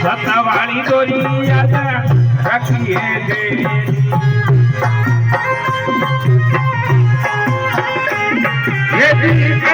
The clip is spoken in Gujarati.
સત્તાવાળી દોરી યાદ રાખીએ તેરી